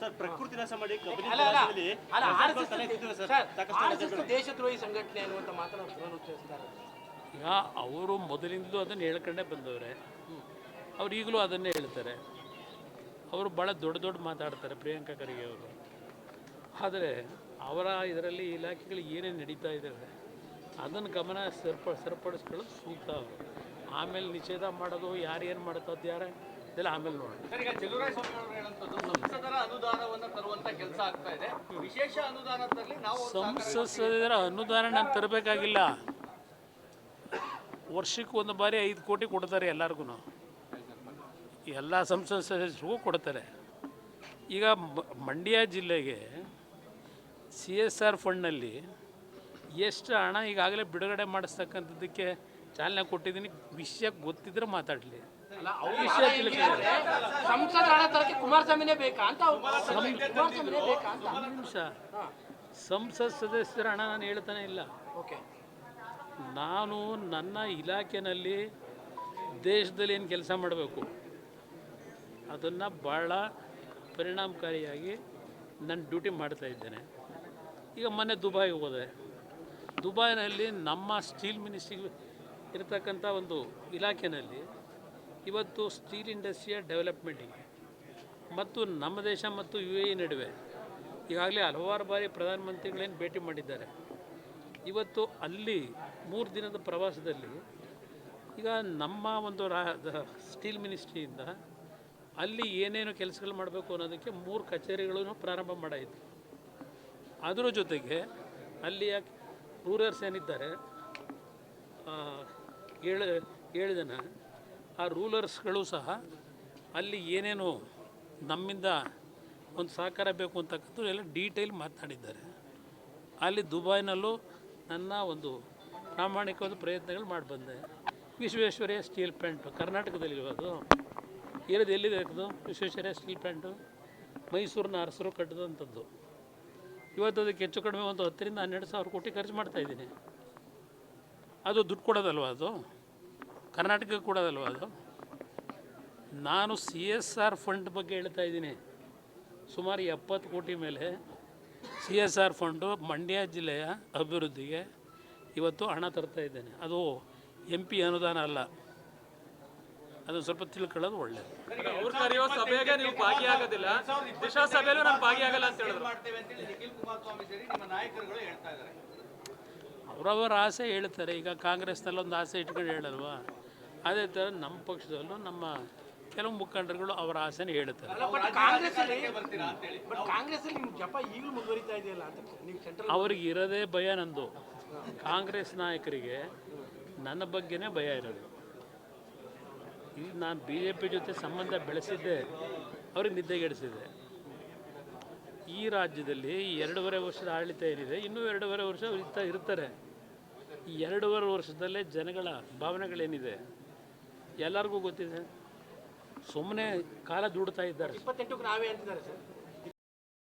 Sir ಪ್ರಕೃತಿ ನಾಶ ಮಾಡಿ ದೇಶದ್ರೋಹಿ ಸಂಘಟನೆ ಅನ್ನುವಂಥ ಮಾತನ್ನು ಪುನರುಚ್ಚರಿಸ್ತಾರೆ ಈಗ ಅವರು ಮೊದಲಿಂದಲೂ ಅದನ್ನು ಹೇಳ್ಕೊಂಡೇ ಬಂದವ್ರೆ. ಅವ್ರು ಈಗಲೂ ಅದನ್ನೇ ಹೇಳ್ತಾರೆ. ಅವರು ಭಾಳ ದೊಡ್ಡ ದೊಡ್ಡ ಮಾತಾಡ್ತಾರೆ ಪ್ರಿಯಾಂಕಾ ಖರ್ಗೆ ಅವರು. ಆದರೆ ಅವರ ಇದರಲ್ಲಿ ಇಲಾಖೆಗಳು ಏನೇನು ನಡೀತಾ ಇದ್ದಾವೆ ಅದನ್ನು ಗಮನ ಸರಿಪ ಸರಿಪಡಿಸ್ಕೊಳ್ಳೋದು ಸೂಕ್ತ. ಅವರು ಆಮೇಲೆ ನಿಷೇಧ ಮಾಡೋದು ಯಾರು ಏನು ಮಾಡ್ತಾ ಅದು ಯಾರ ಇದೆಲ್ಲ ಆಮೇಲೆ ನೋಡೋಣ. ಸರ್ ಈಗ ಚೆಲುವರಾಯ ಸ್ವಾಮಿ ಅವರು ಹೇಳುವಂಥದ್ದು ಸಂಸದರ ಅನುದಾನವನ್ನ ತರುವಂತ ಕೆಲಸ ಆಗ್ತಾ ಇದೆ. ವಿಶೇಷ ಅನುದಾನ ತರಲಿ ನಾವು ಸಂಸದರ ಅನುದಾನ ನಾನು ತರಬೇಕಾಗಿಲ್ಲ. ವರ್ಷಕ್ಕೆ ಒಂದು ಬಾರಿ ಐದು ಕೋಟಿ ಕೊಡ್ತಾರೆ ಎಲ್ಲರಿಗೂ ಎಲ್ಲ ಸಂಸತ್ ಸದಸ್ಯರಿಗೂ ಕೊಡ್ತಾರೆ. ಈಗ ಮ- ಮಂಡ್ಯ ಜಿಲ್ಲೆಗೆ ಸಿ ಎಸ್ ಆರ್ ಫಂಡ್ನಲ್ಲಿ ಎಷ್ಟು ಹಣ ಈಗಾಗಲೇ ಬಿಡುಗಡೆ ಮಾಡಿಸ್ತಕ್ಕಂಥದ್ದಕ್ಕೆ ಚಾಲನೆ ಕೊಟ್ಟಿದ್ದೀನಿ ವಿಷಯ ಗೊತ್ತಿದ್ರೆ ಮಾತಾಡಲಿ. ವಿಷಯ ತಿಳ್ಕೊಂಡಿದ್ದಾರೆ ಸಂಸದ ಹಣ ತರಕ್ಕೆ ಕುಮಾರಸ್ವಾಮಿನೇ ಬೇಕಾ ಅಂತ ಅವ್ರು- ಕುಮಾರಸ್ವಾಮಿನೇ ಬೇಕಾ. ಅಂತ. ಒಂದು ನಿಮಿಷ. ಸಂಸತ್ ಸದಸ್ಯರ ಹಣ ನಾನು ಹೇಳ್ತಾನೆ ಇಲ್ಲ. ಓಕೆ. ನಾನು ನನ್ನ ಇಲಾಖೆನಲ್ಲಿ ದೇಶದಲ್ಲಿ ಏನು ಕೆಲಸ ಮಾಡಬೇಕು? ಅದನ್ನು ಭಾಳ ಪರಿಣಾಮಕಾರಿಯಾಗಿ ನನ್ನ ಡ್ಯೂಟಿ ಮಾಡ್ತಾ ಇದ್ದೇನೆ. ಈಗ ಮೊನ್ನೆ ದುಬಾಯ್ಗೆ ಹೋದೆ. ದುಬೈನಲ್ಲಿ ನಮ್ಮ ಸ್ಟೀಲ್ ಮಿನಿಸ್ಟ್ರಿಗೆ ಇರತಕ್ಕಂಥ ಒಂದು ಇಲಾಖೆಯಲ್ಲಿ ಇವತ್ತು ಸ್ಟೀಲ್ ಇಂಡಸ್ಟ್ರಿಯ ಡೆವಲಪ್ಮೆಂಟಿಗೆ ಮತ್ತು ನಮ್ಮ ದೇಶ ಮತ್ತು ಯು ಎ ನಡುವೆ ಈಗಾಗಲೇ ಹಲವಾರು ಬಾರಿ ಪ್ರಧಾನಮಂತ್ರಿಗಳೇನು ಭೇಟಿ ಮಾಡಿದ್ದಾರೆ. ಇವತ್ತು ಅಲ್ಲಿ ಮೂರು ದಿನದ ಪ್ರವಾಸದಲ್ಲಿ ಈಗ ನಮ್ಮ ಒಂದು ರಾ ಸ್ಟೀಲ್ ಮಿನಿಸ್ಟ್ರಿಯಿಂದ ಅಲ್ಲಿ ಏನೇನು ಕೆಲಸಗಳು ಮಾಡಬೇಕು ಅನ್ನೋದಕ್ಕೆ ಮೂರು ಕಚೇರಿಗಳನ್ನು ಪ್ರಾರಂಭ ಮಾಡಾಯಿತು. ಅದರ ಜೊತೆಗೆ ಅಲ್ಲಿಯ ರೂರರ್ಸ್ ಏನಿದ್ದಾರೆ ಏಳು ಹೇಳಿದನ ಆ ರೂಲರ್ಸ್ಗಳು ಸಹ ಅಲ್ಲಿ ಏನೇನು ನಮ್ಮಿಂದ ಒಂದು ಸಹಕಾರ ಬೇಕು ಅಂತಕ್ಕಂಥ ಎಲ್ಲ ಡೀಟೇಲ್ ಮಾತನಾಡಿದ್ದಾರೆ ಅಲ್ಲಿ ದುಬೈನಲ್ಲೂ ನನ್ನ ಒಂದು ಪ್ರಾಮಾಣಿಕವಾದ ಪ್ರಯತ್ನಗಳು ಮಾಡಿ ಬಂದೆ. ವಿಶ್ವೇಶ್ವರಯ್ಯ ಸ್ಟೀಲ್ ಪ್ಯಾಂಟು ಕರ್ನಾಟಕದಲ್ಲಿ ಇರೋದು ಇರೋದು ಎಲ್ಲಿದೆ ಹಾಕೋದು ವಿಶ್ವೇಶ್ವರಯ್ಯ ಸ್ಟೀಲ್ ಪ್ಯಾಂಟು? ಮೈಸೂರಿನ ಅರಸರು ಕಟ್ಟಿದಂಥದ್ದು. ಇವತ್ತು ಅದಕ್ಕೆ ಹೆಚ್ಚು ಕಡಿಮೆ ಒಂದು ಹತ್ತರಿಂದ ಹನ್ನೆರಡು ಸಾವಿರ ಕೋಟಿ ಖರ್ಚು ಮಾಡ್ತಾ ಇದ್ದೀನಿ. ಅದು ದುಡ್ಡು ಕೊಡೋದಲ್ವ ಅದು? ಕರ್ನಾಟಕಕ್ಕೆ ಕೊಡೋದಲ್ವ ಅದು? ನಾನು ಸಿ ಎಸ್ ಆರ್ ಫಂಡ್ ಬಗ್ಗೆ ಹೇಳ್ತಾ ಇದ್ದೀನಿ. ಸುಮಾರು ಎಪ್ಪತ್ತು ಕೋಟಿ ಮೇಲೆ C S R fund Mandya ಜಿಲ್ಲೆಯ ಅಭಿವೃದ್ಧಿಗೆ ಇವತ್ತು ಹಣ ತರ್ತಾ ಇದ್ದೇನೆ. ಅದು ಎಂ ಪಿ ಅನುದಾನ ಅಲ್ಲ. ಅದು ಸ್ವಲ್ಪ ತಿಳ್ಕೊಳ್ಳೋದು ಒಳ್ಳೆಯದು ಅವ್ರು ಕರೆಯೋ ಸಭೆಗೆ ನೀವು ಭಾಗಿಯಾಗೋದಿಲ್ಲ. ದಿಶಾ ಸಭೆಯಲ್ಲೂ ನಾನು ಭಾಗಿಯಾಗಲ್ಲ ಅಂತ ಹೇಳಿದ್ರು. ಮಾಡ್ತೇವೆ ಅಂತ ಹೇಳಿ ನಿಖಿಲ್ ಕುಮಾರಸ್ವಾಮಿ ಸೇರಿ ನಿಮ್ಮ ನಾಯಕರುಗಳು ಹೇಳ್ತಾ ಇದ್ದಾರೆ. ಅವರವರ ಆಸೆ ಹೇಳ್ತಾರೆ. ಈಗ ಕಾಂಗ್ರೆಸ್ನಲ್ಲೊಂದು ಆಸೆ ಇಟ್ಕೊಂಡು ಹೇಳಲ್ವಾ? ಅದೇ ಥರ ನಮ್ಮ ಪಕ್ಷದಲ್ಲೂ ನಮ್ಮ ಕೆಲವು ಮುಖಂಡರುಗಳು ಅವರ ಆಸೆನೇ ಹೇಳುತ್ತಾರೆ ಅವ್ರಿಗೆ ಇರೋದೇ ಭಯ ನಂದು. ಕಾಂಗ್ರೆಸ್ ನಾಯಕರಿಗೆ ನನ್ನ ಬಗ್ಗೆನೇ ಭಯ ಇರೋದು. ಈಗ ನಾನು ಬಿ ಜೆ ಪಿ ಜೊತೆ ಸಂಬಂಧ ಬೆಳೆಸಿದ್ದೆ. ಅವ್ರಿಗೆ ನಿದ್ದೆಗೆಡಿಸಿದೆ ಈ ರಾಜ್ಯದಲ್ಲಿ ಎರಡೂವರೆ ವರ್ಷದ ಆಡಳಿತ ಏನಿದೆ, ಇನ್ನೂ ಎರಡೂವರೆ ವರ್ಷ ಇರ್ತಾ, ಇರ್ತಾರೆ. ಈ ಎರಡೂವರೆ ವರ್ಷದಲ್ಲೇ ಜನಗಳ ಭಾವನೆಗಳೇನಿದೆ? ಎಲ್ಲರಿಗೂ ಗೊತ್ತಿದೆ? ಸುಮ್ಮನೆ ಕಾಲ ದುಡ್ತಾ ಇದ್ದಾರೆ. ಇಪ್ಪತ್ತೆಂಟಕ್ಕೆ ನಾವೇ ಅಂತಿದ್ದಾರೆ ಸರ್.